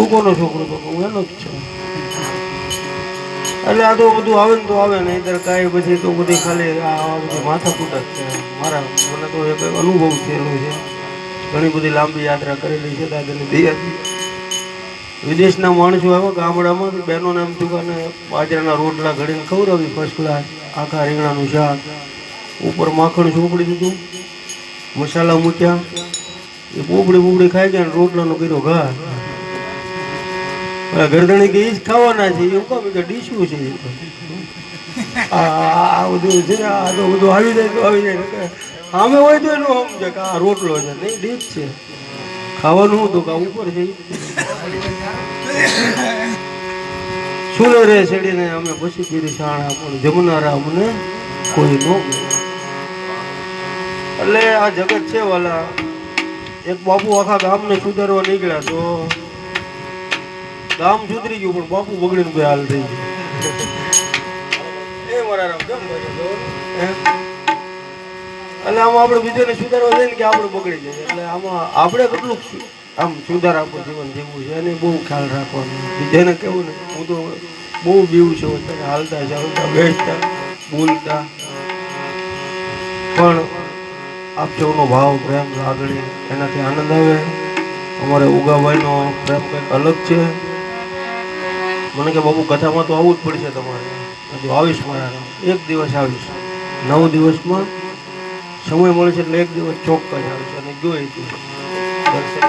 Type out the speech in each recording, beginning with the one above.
તું કોનો છોકરો તો હું એનો જ છું. એટલે આ તો બધું આવે ને તો આવે ને નહીંતર કાંઈ પછી તો બધી ખાલી આ બધી માથાકૂટ જ છે. મારા, મને તો એક અનુભવ થયેલો છે. ઘણી બધી લાંબી યાત્રા કરેલી છે, દાદાની દયાથી. વિદેશના માણસો આવ્યા ગામડામાં બહેનોને એમ અને બાજરાના રોટલા ઘડીને ખવડાવી ફર્સ્ટ ક્લાસ આખા રીંગણાનું શાક. ઉપર માખણ ચોપડી દીધું, મસાલા મૂક્યા. એ પોપડી પોપડી ખાઈ ગયા રોટલાનો કર્યો ઘા. ગરદણી કે ઈ જ ખાવાના છે એવું કામ કે ડીશું છે આ બધું છે આ તો બધું આવી જાય તો આવી જાય આમે હોય તો એનું સમજે કે આ રોટલો છે, નહીં, ડીશ છે ખાવાનું હતું કે ઉપર છે. સુલે રે ચડીને અમે પછી પીરી શાળા પણ જમનારા અમને કોઈ ન. એટલે આ જગત છે વાલા એક બાપુ આખા ગામને સુધારવા નીકળ્યા તો ગામ સુધરી ગયું પણ બાપુ બગડીને કોઈ હાલ થઈ ગયું. એ મારા રામ કેમ ભાઈ જો? એમ? એટલે આમાં આપણે બીજાને સુધારવા જઈએ ને કે આપણે બગડી જાય એટલે આમાં આપણે કેટલું આમ સુધારા આપણું જીવન જીવવું છે એને બહુ ખ્યાલ રાખવાનો. બીજાને કેવું ને હું તો બહુ બીવું છું અત્યારે હાલતા ચાલતા બેસતા બોલતા. પણ આપ સૌનો ભાવ પ્રેમ લાગણી એનાથી આનંદ આવે. અમારે ઉગાભાઈનો પ્રેમ કંઈક અલગ છે. મને કે બાબુ, કથામાં તો આવવું જ પડશે તમારે. હજુ આવીશ મારા એક દિવસ આવીશ. નવ દિવસમાં સમય મળે છે એટલે એક દિવસ ચોક્કસ આવીશ અને જોઈ દર્શન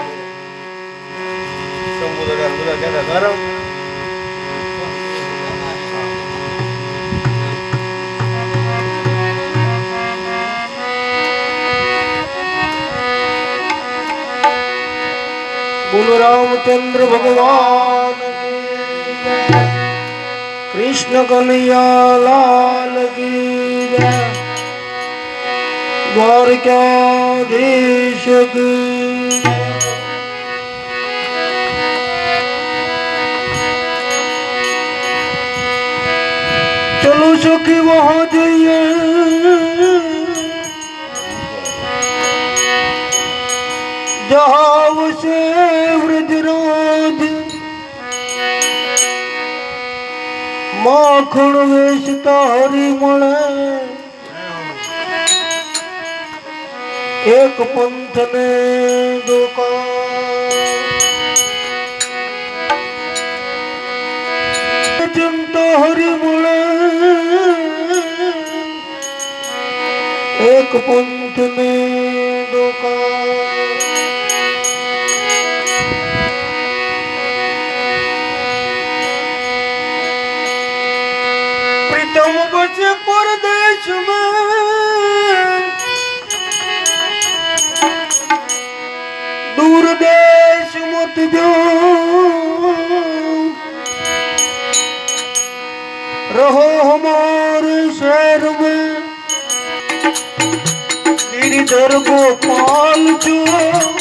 કહેતા ગરમ બોલો રામચંદ્ર ભગવાન. કૃષ્ણ કનૈયા લાલ કી જય. દ્વારકાધીશ કી જય. ચલો માખણ વેશ તારી મળે એક પંથ ને દુકાન ચિંતા હરી મળે એક પંથ ને દુકાન परदेश में दूर देश मत जो रहो हमारे शहर में गिरधर गोपाल जो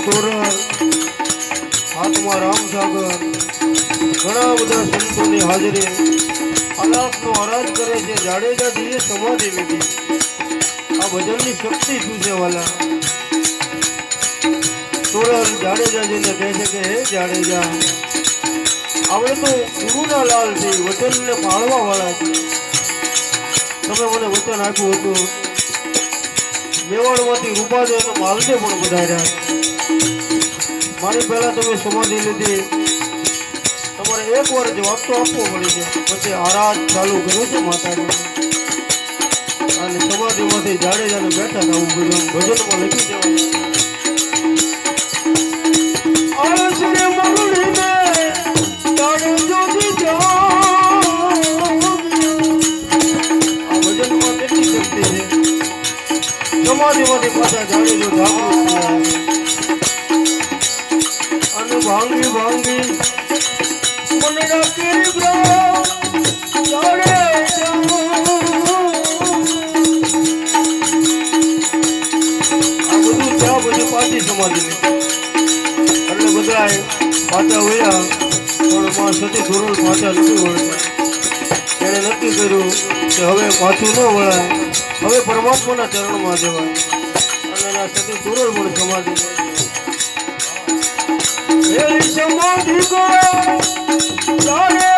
સતી ધોરણ હાથમાં રામસાગર, ઘણા બધા સંતોની હાજરી. આલાપનો આરાધ કરે છે જાડેજાજીએ સમાધિ લીધી. આ ભજનની શક્તિ શું છે, વાલા? તોરણ જાડેજાજીને કહે છે કે, હે જાડેજા આપણે તો ગુરુના લાલ છે વચનને પાળવા વાળા છે. તમે મને વચન આપ્યું હતું. મેવાડમાંથી તો માલદે પણ વધાર્યા મારી પહેલાં તમે સમાધિ લીધી. તમારે એક વાર જવાબ તો આપવો પડે છે. પછી આરાધ ચાલુ કર્યો છે માતાજી અને સમાધિમાંથી જાડેજાને બેઠા થવું ભજન ભજનમાં લખી દેવાનું. સમાધિમાંથી પાછા જાડેજો જાગૃત પછી વળ્યા પણ માં સતી ધોરણ પાછા નથી વળતા એણે નક્કી કર્યું કે હવે પાછું ન વળાય હવે પરમાત્માના ચરણમાં જવાય અને સતી ધોરણ પણ સમાધિ સમાધિ કો જાણે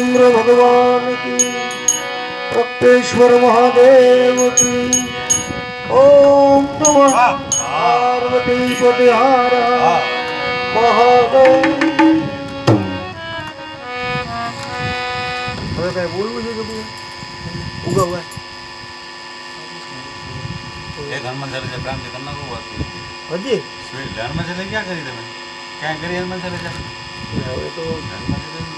रामचंद्र भगवान की प्रत्येश्वर महादेव की ओम नमः पार्वती पतिहार महादेव હવે કઈ બોલવું છે કે ઉગા ઉગા એ ધર્મશાળા છે પ્રાંત તમને બહુ વાત હજી ધર્મશાળા ક્યાં કરી તમે ક્યાં કરી ધર્મશાળા હવે તો ધર્મશાળા